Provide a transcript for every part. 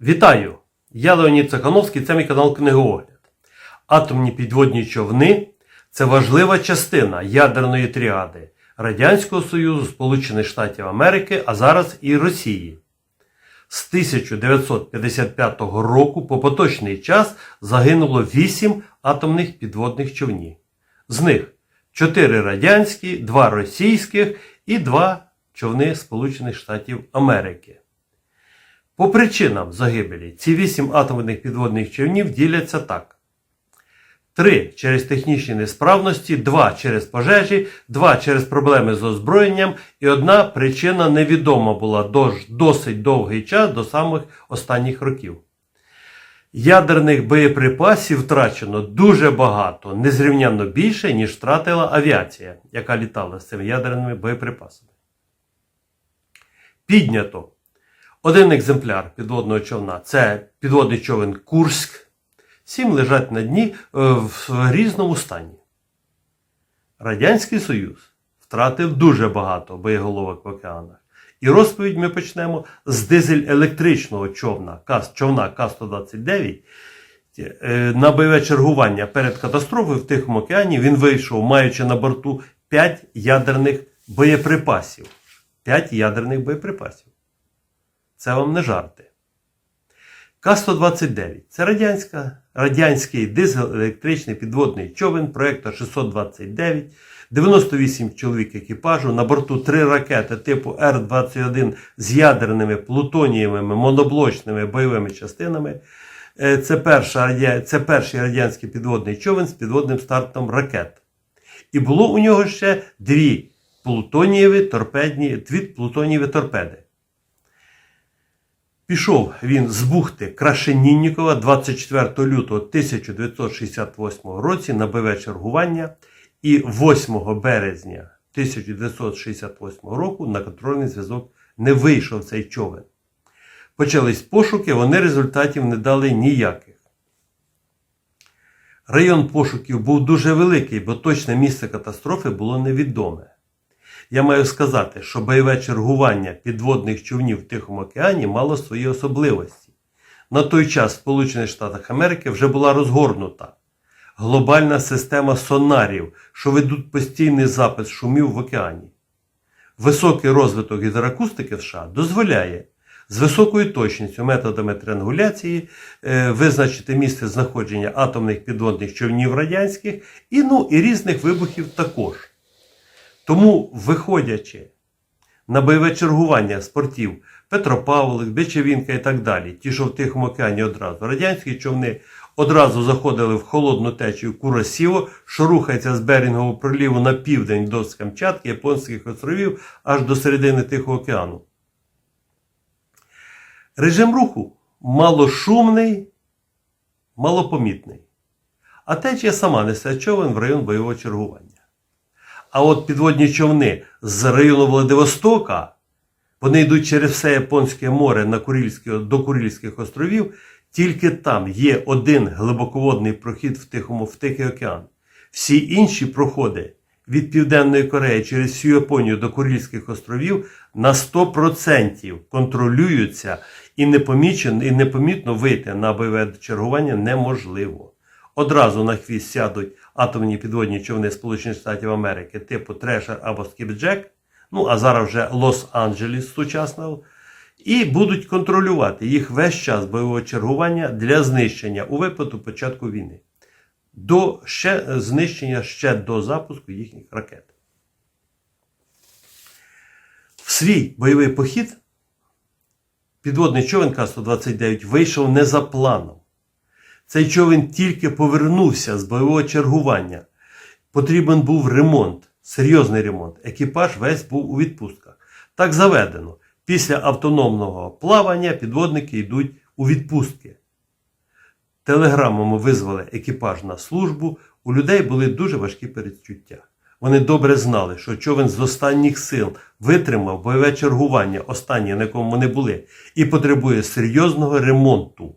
Вітаю! Я Леонід Цехановський, це мій канал Книгоогляд. Атомні підводні човни це важлива частина ядерної тріади Радянського Союзу, Сполучених Штатів Америки, а зараз і Росії. З 1955 року по поточний час загинуло 8 атомних підводних човнів. З них 4 радянські, 2 російських і 2 човни Сполучених Штатів Америки. По причинам загибелі ці вісім атомних підводних човнів діляться так: три через технічні несправності, два через пожежі, два через проблеми з озброєнням, і одна причина невідома була досить довгий час до самих останніх років. Ядерних боєприпасів втрачено дуже багато, незрівнянно більше, ніж втратила авіація, яка літала з цими ядерними боєприпасами. Піднято один екземпляр підводного човна це підводний човен Курськ. Сім лежать на дні е, в різному стані. Радянський Союз втратив дуже багато боєголовок в океанах. І розповідь ми почнемо з дизель-електричного човна, човна К-129. Е, На бойове чергування перед катастрофою в Тихому океані він вийшов, маючи на борту 5 ядерних боєприпасів. 5 ядерних боєприпасів. Це вам не жарти. К-129 це радянська, радянський дизель-електричний підводний човен проєкту 629, 98 чоловік екіпажу, на борту 3 ракети типу Р-21 з ядерними плутонієвими моноблочними бойовими частинами. Е, Це, перша, це перший радянський підводний човен з підводним стартом ракет. І було у нього ще дві плутонієві торпедні, дві плутонієві торпеди. Пішов він з бухти Крашеніннікова 24 лютого 1968 році на бойове чергування і 8 березня 1968 року на контрольний зв'язок не вийшов цей човен. Почались пошуки, вони результатів не дали ніяких. Район пошуків був дуже великий, бо точне місце катастрофи було невідоме. Я маю сказати, що бойове чергування підводних човнів в Тихому океані мало свої особливості. На той час в Сполучених Штатах Америки вже була розгорнута глобальна система сонарів, що ведуть постійний запис шумів в океані. Високий розвиток гідроакустики в США дозволяє з високою точністю методами триангуляції е, визначити місце знаходження атомних підводних човнів радянських і, ну, і різних вибухів також. Тому, виходячи на бойове чергування спортів Петропавлик, Бичевінка і так далі, ті, що в Тихому океані одразу, радянські човни одразу заходили в холодну течію Курасіво, що рухається з Берінгового проліву на південь до Камчатки, Японських островів аж до середини Тихого океану. Режим руху малошумний, малопомітний. А течія сама несе човен в район бойового чергування. А от підводні човни з району Владивостока, вони йдуть через все Японське море на Курильське, до Курильських островів, тільки там є один глибоководний прохід в, Тихому, в Тихий океан. Всі інші проходи від Південної Кореї через всю Японію до Курильських островів на 100% контролюються і і непомітно вийти на бойове чергування неможливо. Одразу на хвіст сядуть атомні підводні човни Сполучених Штатів Америки типу Трешер або Скіпджек, ну а зараз вже Лос-Анджелес сучасного, і будуть контролювати їх весь час бойового чергування для знищення у випадку початку війни. До ще знищення ще до запуску їхніх ракет. В свій бойовий похід підводний човен К-129 вийшов не за планом. Цей човен тільки повернувся з бойового чергування. Потрібен був ремонт, серйозний ремонт. Екіпаж весь був у відпустках. Так заведено. Після автономного плавання підводники йдуть у відпустки. Телеграмами визвали екіпаж на службу. У людей були дуже важкі передчуття. Вони добре знали, що човен з останніх сил витримав бойове чергування, останнє, на якому вони були, і потребує серйозного ремонту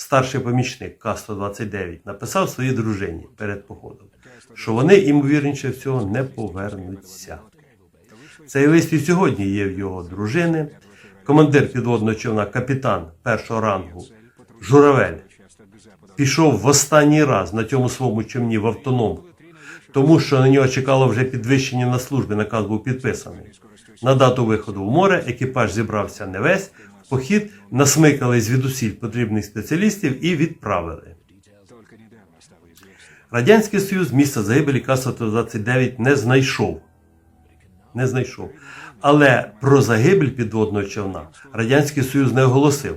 старший помічник К-129 написав своїй дружині перед походом, що вони, ймовірніше всього, не повернуться. Цей лист і сьогодні є в його дружини. командир підводного човна, капітан першого рангу Журавель, пішов в останній раз на цьому своєму човні в автономку, тому що на нього чекало вже підвищення на службі, наказ був підписаний. На дату виходу в море екіпаж зібрався не весь, похід насмикали звідусіль потрібних спеціалістів і відправили. Радянський Союз місця загибелі К-129 не знайшов. Не знайшов. Але про загибель підводного човна Радянський Союз не оголосив.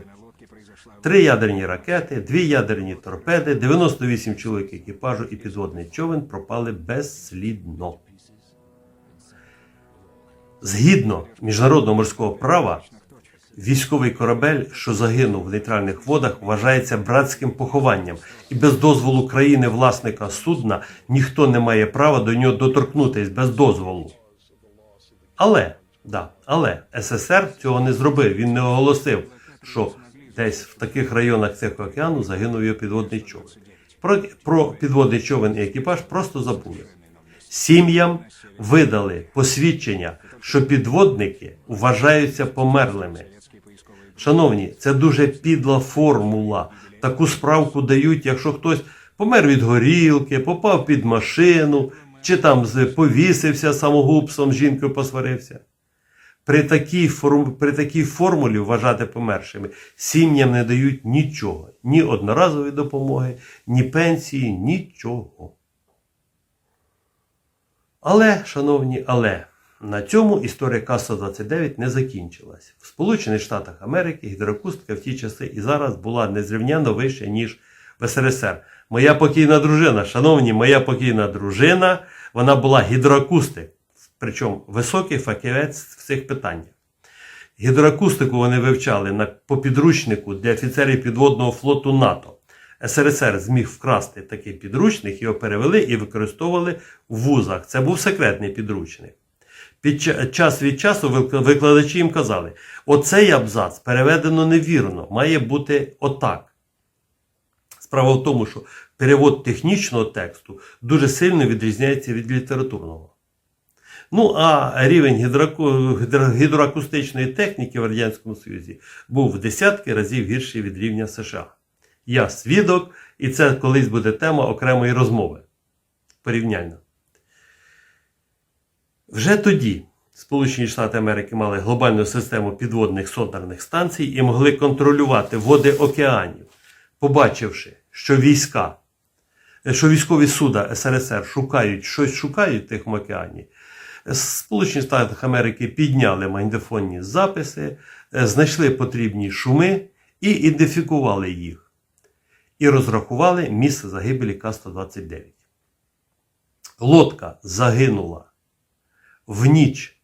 Три ядерні ракети, дві ядерні торпеди, 98 чоловік екіпажу і підводний човен пропали безслідно. Згідно міжнародного морського права, військовий корабель, що загинув в нейтральних водах, вважається братським похованням, і без дозволу країни власника судна ніхто не має права до нього доторкнутись без дозволу. Але, да, але СССР цього не зробив. Він не оголосив, що десь в таких районах Тихого океану загинув його підводний човен. Про, про підводний човен і екіпаж просто забули. Сім'ям видали посвідчення, що підводники вважаються померлими. Шановні, це дуже підла формула. Таку справку дають, якщо хтось помер від горілки, попав під машину, чи там повісився самогубством, з жінкою посварився. При такій, форм... При такій формулі вважати помершими сім'ям не дають нічого, ні одноразової допомоги, ні пенсії, нічого. Але, шановні, але на цьому історія К-129 не закінчилась. В Сполучених Штатах Америки гідроакустика в ті часи і зараз була незрівняно вища, ніж в СРСР. Моя покійна дружина, шановні, моя покійна дружина, вона була гідроакустик, причому високий фахівець в цих питаннях. Гідроакустику вони вивчали на, по підручнику для офіцерів підводного флоту НАТО. СРСР зміг вкрасти такий підручник, його перевели і використовували в вузах. Це був секретний підручник. Під час від часу викладачі їм казали: оцей абзац переведено невірно, має бути отак. Справа в тому, що перевод технічного тексту дуже сильно відрізняється від літературного. Ну, а рівень гідроаку- гідроакустичної техніки в Радянському Союзі був в десятки разів гірший від рівня США. Я свідок, і це колись буде тема окремої розмови. Порівняльно. Вже тоді Сполучені Штати Америки мали глобальну систему підводних сонарних станцій і могли контролювати води океанів, побачивши, що війська, що військові суда СРСР шукають щось шукають в Тихому океані. Сполучені Штати Америки підняли магнітофонні записи, знайшли потрібні шуми і ідентифікували їх. І розрахували місце загибелі К-129. Лодка загинула в ніч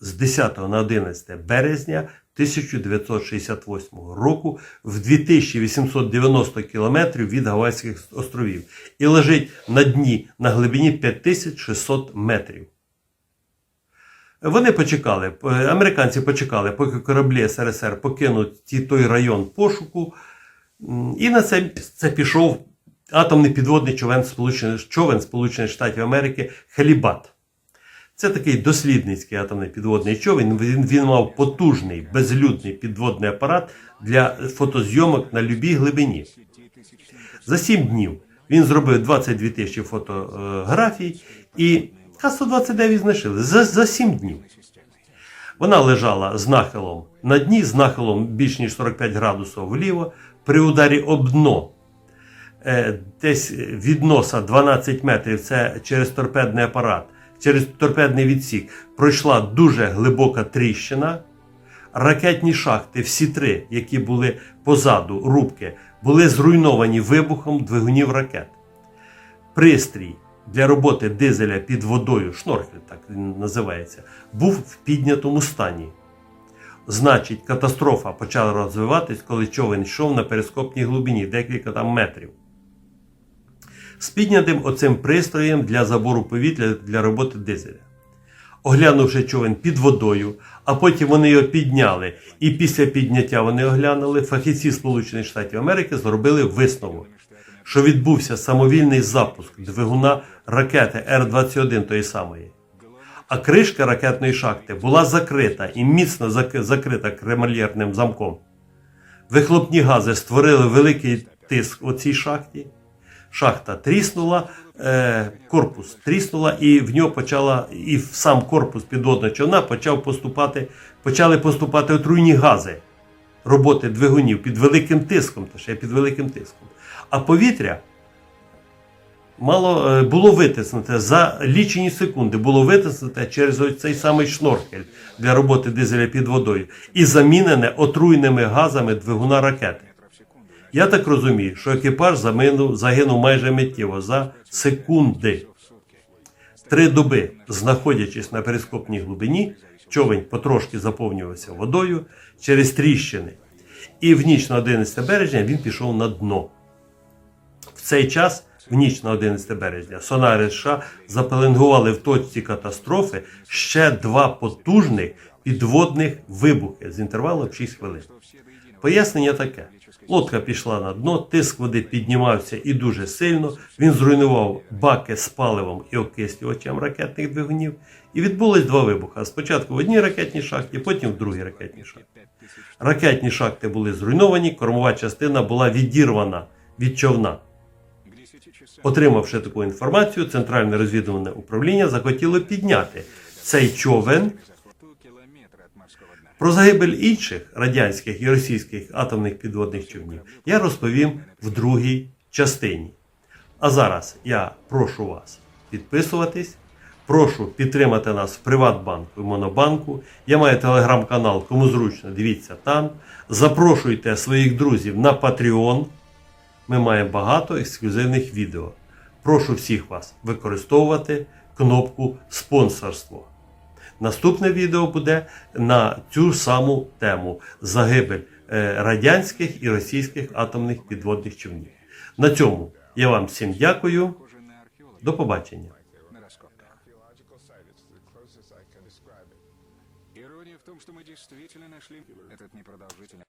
з 10 на 11 березня 1968 року в 2890 кілометрів від Гавайських островів і лежить на дні на глибині 5600 метрів. Вони почекали, американці почекали, поки кораблі СРСР покинуть той район пошуку, і на це, це пішов атомний підводний човен Сполучених Штатів Америки Хелібат. Це такий дослідницький атомний підводний човен. Він, він мав потужний безлюдний підводний апарат для фотозйомок на любій глибині. За 7 днів він зробив 22 тисячі фотографій і К-129 знайшли за, за 7 днів. Вона лежала з нахилом на дні, з нахилом більш ніж 45 градусів вліво, при ударі об дно. Е, Десь від носа 12 метрів це через торпедний апарат, через торпедний відсік пройшла дуже глибока тріщина. Ракетні шахти, всі три, які були позаду рубки, були зруйновані вибухом двигунів ракет. Пристрій для роботи дизеля під водою, шнорхель так він називається, був в піднятому стані. Значить, катастрофа почала розвиватись, коли човен йшов на перископній глибині, декілька там метрів. З піднятим оцим пристроєм для забору повітря для роботи дизеля. Оглянувши човен під водою, а потім вони його підняли. І після підняття вони оглянули, фахівці Сполучених Штатів Америки зробили висновок, що відбувся самовільний запуск двигуна ракети Р-21 тої самої. А кришка ракетної шахти була закрита і міцно зак- закрита кремлєрним замком. Вихлопні гази створили великий тиск у цій шахті. Шахта тріснула, е, корпус тріснула, і в нього почала, і в сам корпус підводного човна почав поступати, почали поступати отруйні гази роботи двигунів під великим тиском, та ще під великим тиском. А повітря мало е, було витиснуте за лічені секунди, було витиснуте через цей самий шноркель для роботи дизеля під водою і замінене отруйними газами двигуна ракети. Я так розумію, що екіпаж заминув, загинув майже миттєво за секунди. Три доби, знаходячись на перископній глибині, човень потрошки заповнювався водою через тріщини. І в ніч на 11 березня він пішов на дно. В цей час, в ніч на 11 березня, сонари США запеленгували в точці катастрофи ще два потужних підводних вибухи з інтервалом 6 хвилин. Пояснення таке: лодка пішла на дно, тиск води піднімався і дуже сильно. Він зруйнував баки з паливом і окислювачем ракетних двигунів. І відбулось два вибухи. Спочатку в одній ракетній шахті, потім в другій ракетній шахті. Ракетні шахти були зруйновані, кормова частина була відірвана від човна. Отримавши таку інформацію, Центральне розвідувальне управління захотіло підняти цей човен про загибель інших радянських і російських атомних підводних човнів я розповім в другій частині. А зараз я прошу вас підписуватись, прошу підтримати нас в Приватбанку і Монобанку. Я маю телеграм-канал, кому зручно, дивіться там. Запрошуйте своїх друзів на Patreon. Ми маємо багато ексклюзивних відео. Прошу всіх вас використовувати кнопку спонсорство. Наступне відео буде на цю саму тему загибель е, радянських і російських атомних підводних човнів. На цьому я вам всім дякую. До побачення.